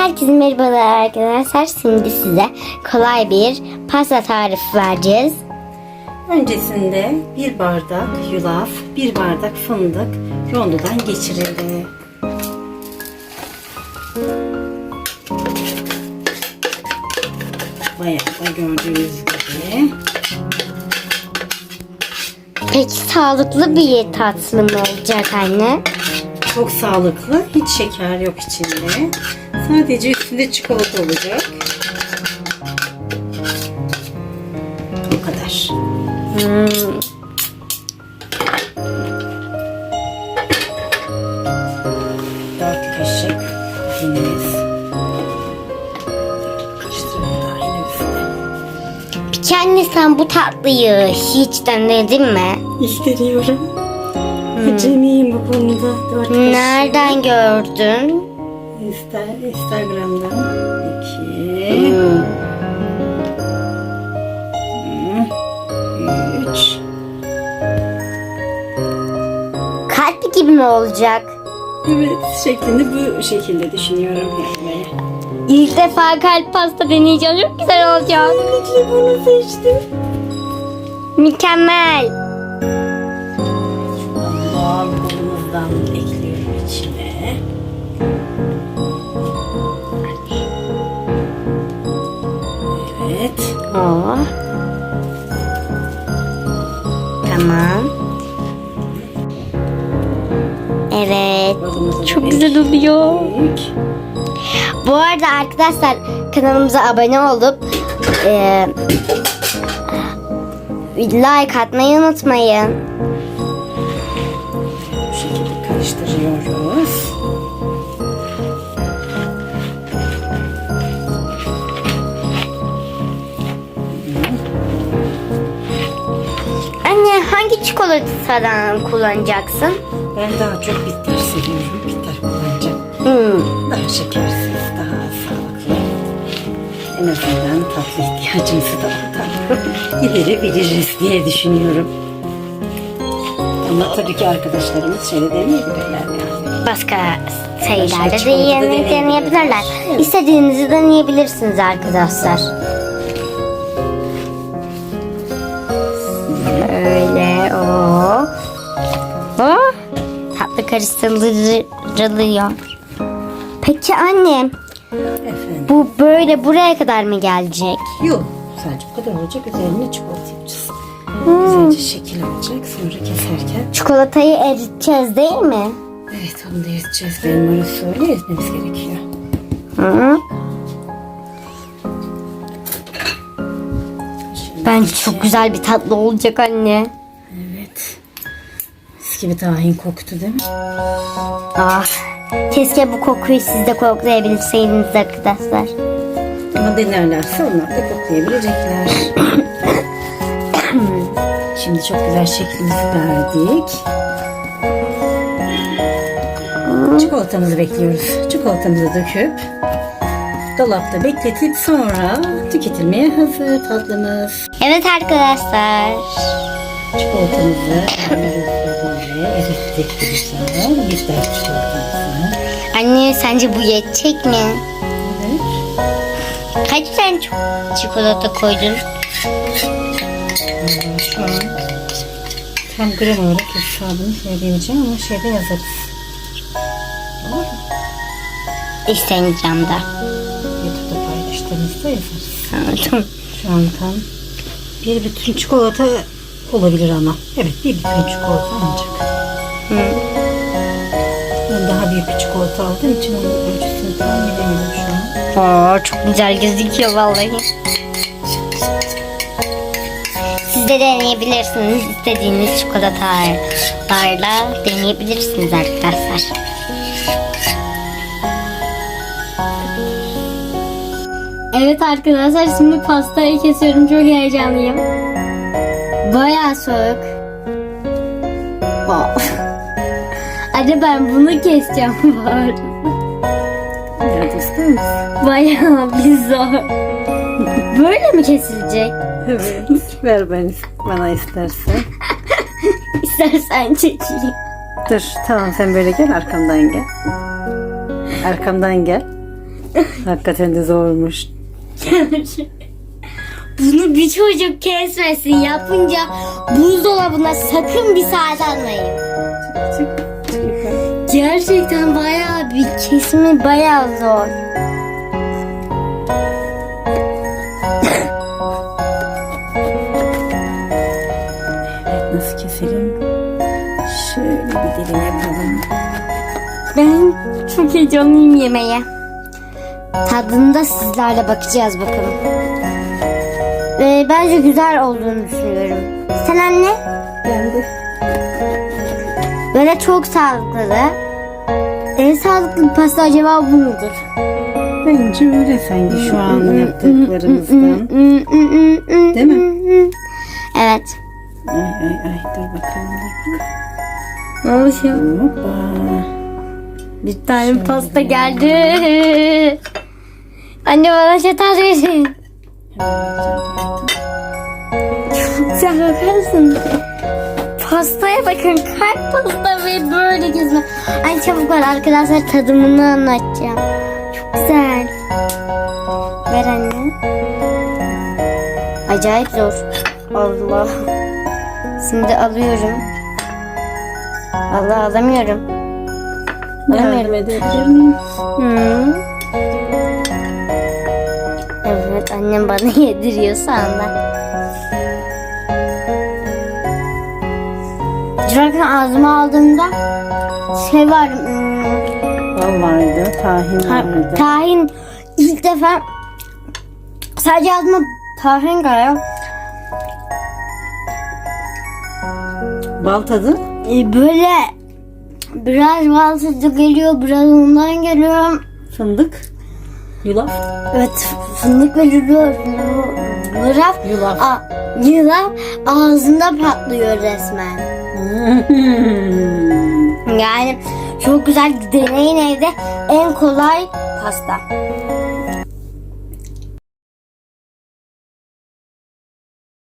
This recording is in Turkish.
Herkese merhabalar arkadaşlar. Şimdi size kolay bir pasta tarifi vereceğiz. Öncesinde bir bardak yulaf, bir bardak fındık rondodan geçirildi. Bayağı da gördüğünüz gibi. Peki sağlıklı bir tatlı mı olacak anne? Çok sağlıklı, hiç şeker yok içinde. Sadece üstünde çikolata olacak. Bu kadar. Hmm, Dört kaşık üstüne. Peki anne sen bu tatlıyı hiç denedin mi? İlk deniyorum. Acemiyim bu konuda. Dört. Nereden gördün? Insta, Instagram'dan. İki. Hmm, Üç. Kalp gibi mi olacak? Evet şeklinde bu şekilde düşünüyorum yapmayı. İlk defa kalp pasta deneyeceğim. Çok güzel olacak. Öncelikle bunu seçtim. Mükemmel. Kolumuzdan ekliyorum içine. Evet. Oo. Tamam. Evet. Çok güzel oluyor. Bu arada arkadaşlar kanalımıza abone olup e, like atmayı unutmayın. Karıştırıyoruz. Anne hangi çikolatadan kullanacaksın? Ben daha çok bitter seviyorum. Bitter kullanacağım. Hmm. Daha şekersiz, daha sağlıklı. En azından tatlı ihtiyacımızı da oradan giderebiliriz diye düşünüyorum. Ama tabii ki arkadaşlarımız şöyle deneyebilirler yani. Başka şeylerde de çikolata da yeni deneyebiliriz. deneyebilirler. İstediğinizi deneyebilirsiniz arkadaşlar. Öyle o. O. Tatlı karıştırılıyor. Peki annem Efendim. bu böyle buraya kadar mı gelecek? Yok. Sadece bu kadar olacak. Üzerine çikolata yapacağız. Güzelce şekil alacak. Sonra keserken. Çikolatayı eriteceğiz değil mi? Evet onu da ezeceğiz. Benim öyle ezmemiz gerekiyor. Hı. Şimdi Bence çok güzel bir tatlı olacak anne. Evet. Mis gibi tahin koktu değil mi? Ah, keşke bu kokuyu siz de koklayabilseydiniz arkadaşlar. Ama denerlerse onlar da koklayabilecekler. Şimdi çok güzel şeklimizi verdik. Çikolatamızı bekliyoruz. Çikolatamızı döküp dolapta bekletip sonra tüketilmeye hazır tatlımız. Evet arkadaşlar. Çikolatamızı erittik güzel. Bitter çikolatamızı. Anne sence bu yetecek mi? Evet. Kaç tane çi- çikolata koydun? Vallahi Şu an tam gram olarak hesabını söyleyemeyeceğim ama şeyde yazarız. İsteneceğim da. YouTube'da paylaştığımızda yazarız. Anladım. Şu an tam bir bütün çikolata olabilir ama. Evet bir bütün çikolata ancak. Ben daha büyük bir çikolata aldığım için onun ölçüsünü tahmin edemiyorum şu an. Oo, çok güzel gözüküyor vallahi. De deneyebilirsiniz. İstediğiniz çikolatalarla deneyebilirsiniz arkadaşlar. Evet arkadaşlar şimdi pastayı kesiyorum. Çok heyecanlıyım. Bayağı soğuk. Wow. Hadi ben bunu keseceğim bu arada. Bayağı bir zor. Böyle mi kesilecek? Evet. Ver ben bana istersen. İstersen çekeyim. Dur tamam sen böyle gel arkamdan gel. Arkamdan gel. Hakikaten de zormuş. Bunu bir çocuk kesmesin. Yapınca buzdolabına sakın bir saat almayın. Çık, çık yukarı. Gerçekten bayağı bir kesimi bayağı zor. Şöyle bir dilim yapalım. Ben çok heyecanlıyım yemeğe. Tadında sizlerle bakacağız bakalım. Ee, bence güzel olduğunu düşünüyorum. Sen anne? Ben de Böyle çok sağlıklı. En sağlıklı pasta acaba bu mudur? bence öyle sanki şu an yaptıklarımızdan. Değil mi? Evet. Ay ay ay dur bakalım dur bakalım. Ne oluşuyor? Hoppa. Bir tane pasta geldi. Anne bana çatal verin. Çok güzel bakar mısın? Pastaya bakın. Kalp pasta ve böyle gezme. Ay çabuk ver arkadaşlar tadımını anlatacağım. Çok güzel. Ver anne. Acayip zor. Allah. Şimdi alıyorum. Allah alamıyorum. Yardım edebilir miyim? Hı. Evet annem bana yediriyor sağında. Dragon ağzıma aldığımda şey var hmm, vardı, tahin ta- vardı. tahin ilk defa sadece ağzıma tahin geliyor. Bal tadı? Ee, böyle biraz balsızlık geliyor biraz ondan geliyor. Fındık. Yulaf. Evet fındık ve lülü Yulaf, Yulaf. a, yulaf ağzında patlıyor resmen. Yani çok güzel deneyin evde en kolay pasta.